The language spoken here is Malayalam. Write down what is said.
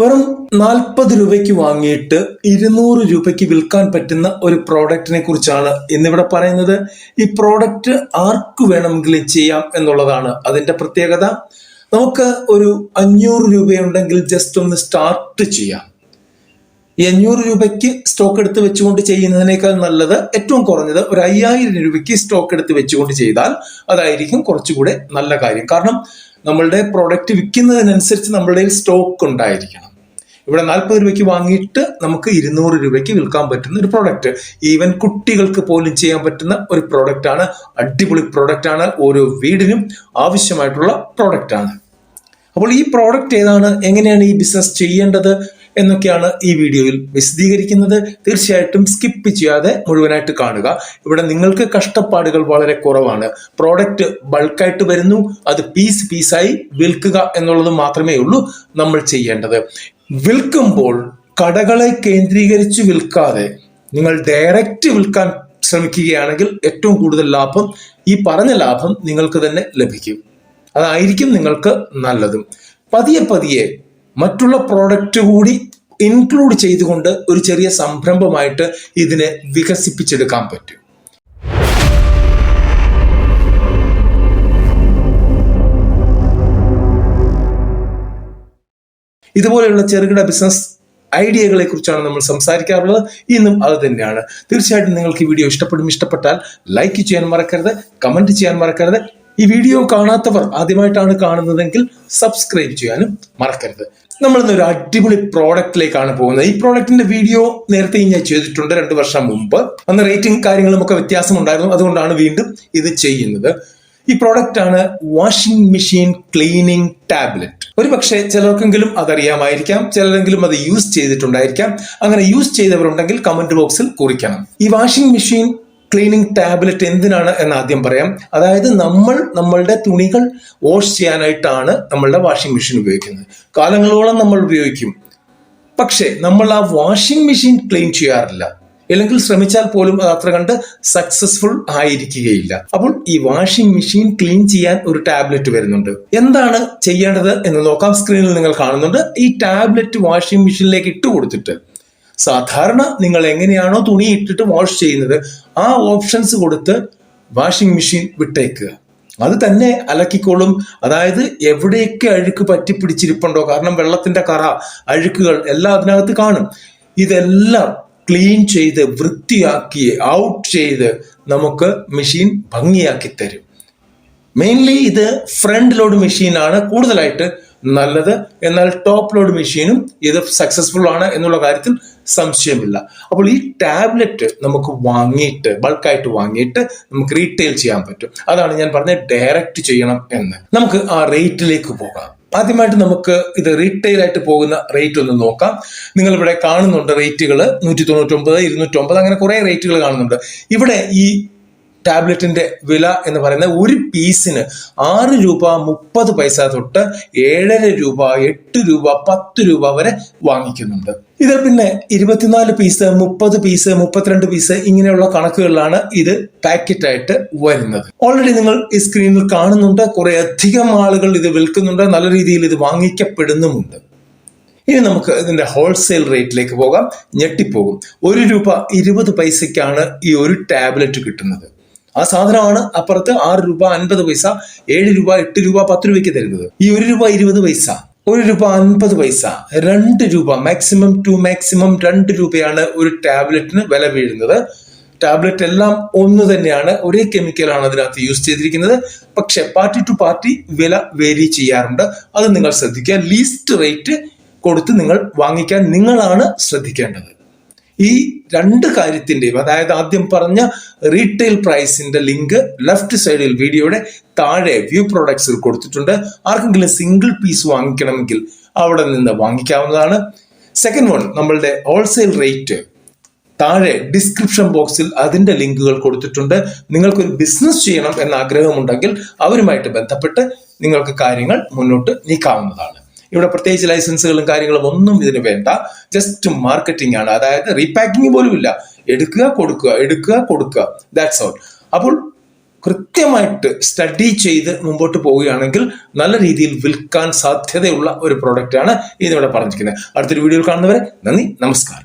വെറും നാൽപ്പത് രൂപയ്ക്ക് വാങ്ങിയിട്ട് ഇരുന്നൂറ് രൂപയ്ക്ക് വിൽക്കാൻ പറ്റുന്ന ഒരു പ്രോഡക്റ്റിനെ കുറിച്ചാണ് ഇന്നിവിടെ പറയുന്നത്. ഈ പ്രോഡക്റ്റ് ആർക്ക് വേണമെങ്കിലും ചെയ്യാം എന്നുള്ളതാണ് അതിന്റെ പ്രത്യേകത. നമുക്ക് ഒരു അഞ്ഞൂറ് രൂപയുണ്ടെങ്കിൽ ജസ്റ്റ് ഒന്ന് സ്റ്റാർട്ട് ചെയ്യാം. ഈ അഞ്ഞൂറ് രൂപയ്ക്ക് സ്റ്റോക്ക് എടുത്ത് വെച്ചുകൊണ്ട് ചെയ്യുന്നതിനേക്കാൾ നല്ലത് ഏറ്റവും കുറഞ്ഞത് ഒരു അയ്യായിരം രൂപയ്ക്ക് സ്റ്റോക്ക് എടുത്ത് വെച്ചുകൊണ്ട് ചെയ്താൽ അതായിരിക്കും കുറച്ചുകൂടെ നല്ല കാര്യം. കാരണം നമ്മളുടെ പ്രോഡക്റ്റ് വിൽക്കുന്നതിനനുസരിച്ച് നമ്മളുടെ സ്റ്റോക്ക് ഉണ്ടായിരിക്കണം. ഇവിടെ നാൽപ്പത് രൂപയ്ക്ക് വാങ്ങിയിട്ട് നമുക്ക് ഇരുന്നൂറ് രൂപയ്ക്ക് വിൽക്കാൻ പറ്റുന്ന ഒരു പ്രോഡക്റ്റ് ഈവൻ കുട്ടികൾക്ക് പോലും ചെയ്യാൻ പറ്റുന്ന ഒരു പ്രോഡക്റ്റ് ആണ്. അടിപൊളി പ്രോഡക്റ്റ് ആണ്. ഓരോ വീടിനും ആവശ്യമായിട്ടുള്ള പ്രോഡക്റ്റ് ആണ്. അപ്പോൾ ഈ പ്രോഡക്റ്റ് ഏതാണ്? എങ്ങനെയാണ് ഈ ബിസിനസ് ചെയ്യേണ്ടത്? എന്നൊക്കെയാണ് ഈ വീഡിയോയിൽ വിശദീകരിക്കുന്നത്. തീർച്ചയായിട്ടും സ്കിപ്പ് ചെയ്യാതെ മുഴുവനായിട്ട് കാണുക. ഇവിടെ നിങ്ങൾക്ക് കഷ്ടപ്പാടുകൾ വളരെ കുറവാണ്. പ്രോഡക്റ്റ് ബൾക്കായിട്ട് വരുന്നു. അത് പീസ് പീസായി വിൽക്കുക എന്നുള്ളത് മാത്രമേ ഉള്ളൂ നമ്മൾ ചെയ്യേണ്ടത്. വിൽക്കുമ്പോൾ കടകളെ കേന്ദ്രീകരിച്ച് വിൽക്കാതെ നിങ്ങൾ ഡയറക്റ്റ് വിൽക്കാൻ ശ്രമിക്കുകയാണെങ്കിൽ ഏറ്റവും കൂടുതൽ ലാഭം ഈ പറഞ്ഞ ലാഭം നിങ്ങൾക്ക് തന്നെ ലഭിക്കും. അതായിരിക്കും നിങ്ങൾക്ക് നല്ലതും. പതിയെ പതിയെ മറ്റുള്ള പ്രോഡക്റ്റ് കൂടി ഇൻക്ലൂഡ് ചെയ്തുകൊണ്ട് ഒരു ചെറിയ സംരംഭമായിട്ട് ഇതിനെ വികസിപ്പിച്ചെടുക്കാൻ പറ്റും. ഇതുപോലെയുള്ള ചെറുകിട ബിസിനസ് ഐഡിയകളെ കുറിച്ചാണ് നമ്മൾ സംസാരിക്കാറുള്ളത്. ഇന്നും അത് തന്നെയാണ്. തീർച്ചയായിട്ടും നിങ്ങൾക്ക് ഈ വീഡിയോ ഇഷ്ടപ്പെടും ഇഷ്ടപ്പെട്ടാൽ ലൈക്ക് ചെയ്യാൻ മറക്കരുത് കമന്റ് ചെയ്യാൻ മറക്കരുത്. ഈ വീഡിയോ കാണാത്തവർ ആദ്യമായിട്ടാണ് കാണുന്നതെങ്കിൽ സബ്സ്ക്രൈബ് ചെയ്യാനും മറക്കരുത്. നമ്മൾ ഇന്ന് ഒരു അടിപൊളി പ്രോഡക്റ്റിലേക്കാണ് പോകുന്നത്. ഈ പ്രോഡക്റ്റിന്റെ വീഡിയോ നേരത്തെ ഞാൻ ചെയ്തിട്ടുണ്ട് രണ്ട് വർഷം മുമ്പ്. അന്ന് റേറ്റിംഗ് കാര്യങ്ങളും ഒക്കെ വ്യത്യാസമുണ്ടായിരുന്നു. അതുകൊണ്ടാണ് വീണ്ടും ഇത് ചെയ്യുന്നത്. ഈ പ്രോഡക്റ്റ് ആണ് വാഷിംഗ് മെഷീൻ ക്ലീനിങ് ടാബ്ലറ്റ് ഒരു പക്ഷേ ചിലർക്കെങ്കിലും അതറിയാമായിരിക്കാം ചിലരെങ്കിലും അത് യൂസ് ചെയ്തിട്ടുണ്ടായിരിക്കാം. അങ്ങനെ യൂസ് ചെയ്തവരുണ്ടെങ്കിൽ കമന്റ് ബോക്സിൽ കുറിക്കണം. ഈ വാഷിംഗ് മെഷീൻ ക്ലീനിങ് ടാബ്ലറ്റ് എന്തിനാണ് എന്ന് ആദ്യം പറയാം. അതായത് നമ്മൾ നമ്മളുടെ തുണികൾ വാഷ് ചെയ്യാനായിട്ടാണ് നമ്മളുടെ വാഷിംഗ് മെഷീൻ ഉപയോഗിക്കുന്നത്. കാലങ്ങളോളം നമ്മൾ ഉപയോഗിക്കും. പക്ഷേ നമ്മൾ ആ വാഷിംഗ് മെഷീൻ ക്ലീൻ ചെയ്യാറില്ല. അല്ലെങ്കിൽ ശ്രമിച്ചാൽ പോലും അത് അത്ര കണ്ട് സക്സസ്ഫുൾ ആയിരിക്കുകയില്ല. അപ്പോൾ ഈ വാഷിംഗ് മെഷീൻ ക്ലീൻ ചെയ്യാൻ ഒരു ടാബ്ലറ്റ് വരുന്നുണ്ട്. എന്താണ് ചെയ്യേണ്ടത് എന്ന് നോക്കാം. സ്ക്രീനിൽ നിങ്ങൾ കാണുന്നുണ്ട്. ഈ ടാബ്ലറ്റ് വാഷിംഗ് മെഷീനിലേക്ക് ഇട്ട് കൊടുത്തിട്ട് സാധാരണ നിങ്ങൾ എങ്ങനെയാണോ തുണി ഇട്ടിട്ട് വാഷ് ചെയ്യുന്നത് ആ ഓപ്ഷൻസ് കൊടുത്ത് വാഷിംഗ് മെഷീൻ വിട്ടേക്കുക. അത് തന്നെ അലക്കിക്കോളും. അതായത് എവിടെയൊക്കെ അഴുക്ക് പറ്റിപ്പിടിച്ചിരിപ്പുണ്ടോ? കാരണം വെള്ളത്തിന്റെ കറ അഴുക്കുകൾ എല്ലാം അതിനകത്ത് കാണും. ഇതെല്ലാം ക്ലീൻ ചെയ്ത് വൃത്തിയാക്കി ഔട്ട് ചെയ്ത് നമുക്ക് മെഷീൻ ഭംഗിയാക്കി തരും. മെയിൻലി ഇത് ഫ്രണ്ട് ലോഡ് മെഷീനാണ് കൂടുതലായിട്ട് നല്ലത്. എന്നാൽ ടോപ്പ് ലോഡ് മെഷീനും ഇത് സക്സസ്ഫുൾ ആണ് എന്നുള്ള കാര്യത്തിൽ സംശയമില്ല. അപ്പോൾ ഈ ടാബ്ലറ്റ് നമുക്ക് വാങ്ങിയിട്ട് ബൾക്കായിട്ട് വാങ്ങിയിട്ട് നമുക്ക് റീറ്റെയിൽ ചെയ്യാൻ പറ്റും. അതാണ് ഞാൻ പറഞ്ഞത് ഡയറക്റ്റ് ചെയ്യണം എന്ന്. നമുക്ക് ആ റേറ്റിലേക്ക് പോകാം. ആദ്യമായിട്ട് നമുക്ക് ഇത് റീറ്റെയിൽ ആയിട്ട് പോകുന്ന റേറ്റ് ഒന്ന് നോക്കാം. നിങ്ങൾ ഇവിടെ കാണുന്നുണ്ട് റേറ്റുകൾ നൂറ്റി തൊണ്ണൂറ്റി ഒമ്പത് ഇരുന്നൂറ്റി ഒമ്പത് അങ്ങനെ കുറെ റേറ്റുകൾ കാണുന്നുണ്ട്. ഇവിടെ ഈ ടാബ്ലറ്റിന്റെ വില എന്ന് പറയുന്നത് ഒരു പീസിന് ആറ് രൂപ മുപ്പത് പൈസ തൊട്ട് ഏഴര രൂപ എട്ട് രൂപ പത്ത് രൂപ വരെ വാങ്ങിക്കുന്നുണ്ട്. ഇത് പിന്നെ ഇരുപത്തിനാല് പീസ് മുപ്പത് പീസ് മുപ്പത്തിരണ്ട് പീസ് ഇങ്ങനെയുള്ള കണക്കുകളിലാണ് ഇത് പാക്കറ്റ് ആയിട്ട് വരുന്നത്. ഓൾറെഡി നിങ്ങൾ ഈ സ്ക്രീനിൽ കാണുന്നുണ്ട് കുറെ അധികം ആളുകൾ ഇത് വിൽക്കുന്നുണ്ട് നല്ല രീതിയിൽ ഇത് വാങ്ങിക്കപ്പെടുന്നുമുണ്ട്. ഇനി നമുക്ക് ഇതിന്റെ ഹോൾസെയിൽ റേറ്റിലേക്ക് പോകാം. ഞെട്ടിപ്പോകും. ഒരു രൂപ ഇരുപത് പൈസയ്ക്കാണ് ഈ ഒരു ടാബ്ലറ്റ് കിട്ടുന്നത്. ആ സാധനമാണ് അപ്പുറത്ത് ആറ് രൂപ അൻപത് പൈസ ഏഴ് രൂപ എട്ട് രൂപ പത്ത് രൂപയ്ക്ക് തരുന്നത്. ഈ ഒരു രൂപ ഇരുപത് പൈസ ഒരു രൂപ അൻപത് പൈസ രണ്ട് രൂപ മാക്സിമം ടു മാക്സിമം രണ്ട് രൂപയാണ് ഒരു ടാബ്ലറ്റിന് വില വീഴുന്നത്. ടാബ്ലറ്റ് എല്ലാം ഒന്ന് തന്നെയാണ് ഒരേ കെമിക്കലാണ് അതിനകത്ത് യൂസ് ചെയ്തിരിക്കുന്നത്. പക്ഷെ പാർട്ടി ടു പാർട്ടി വില വേരി ചെയ്യാറുണ്ട്. അത് നിങ്ങൾ ശ്രദ്ധിക്കുക. ലീസ്റ്റ് റേറ്റ് കൊടുത്ത് നിങ്ങൾ വാങ്ങിക്കാൻ നിങ്ങളാണ് ശ്രദ്ധിക്കേണ്ടത്. ഈ രണ്ട് കാര്യത്തിന്റെയും അതായത് ആദ്യം പറഞ്ഞ റീറ്റെയിൽ പ്രൈസിന്റെ ലിങ്ക് ലെഫ്റ്റ് സൈഡിൽ വീഡിയോയുടെ താഴെ വ്യൂ പ്രോഡക്ട്സിൽ കൊടുത്തിട്ടുണ്ട്. ആർക്കെങ്കിലും സിംഗിൾ പീസ് വാങ്ങിക്കണമെങ്കിൽ അവിടെ നിന്ന് വാങ്ങിക്കാവുന്നതാണ്. സെക്കൻഡ് വൺ നമ്മളുടെ ഹോൾസെയിൽ റേറ്റ് താഴെ ഡിസ്ക്രിപ്ഷൻ ബോക്സിൽ അതിന്റെ ലിങ്കുകൾ കൊടുത്തിട്ടുണ്ട്. നിങ്ങൾക്കൊരു ബിസിനസ് ചെയ്യണം എന്ന ആഗ്രഹമുണ്ടെങ്കിൽ അവരുമായിട്ട് ബന്ധപ്പെട്ട് നിങ്ങൾക്ക് കാര്യങ്ങൾ മുന്നോട്ട് നീക്കാവുന്നതാണ്. ഇവിടെ പ്രത്യേകിച്ച് ലൈസൻസുകളും കാര്യങ്ങളും ഒന്നും ഇതിന് വേണ്ട. ജസ്റ്റ് മാർക്കറ്റിംഗ് ആണ്. അതായത് റീപാക്കിംഗ് പോലും ഇല്ല. എടുക്കുക കൊടുക്കുക എടുക്കുക കൊടുക്കുക. ദാറ്റ്സ് ഓൾ അപ്പോൾ കൃത്യമായിട്ട് സ്റ്റഡി ചെയ്ത് മുമ്പോട്ട് പോവുകയാണെങ്കിൽ നല്ല രീതിയിൽ വിൽക്കാൻ സാധ്യതയുള്ള ഒരു പ്രോഡക്റ്റ് ആണ് ഇന്നിവിടെ പറഞ്ഞിരിക്കുന്നത്. അടുത്തൊരു വീഡിയോയിൽ കാണുന്നവരെ നന്ദി നമസ്കാരം.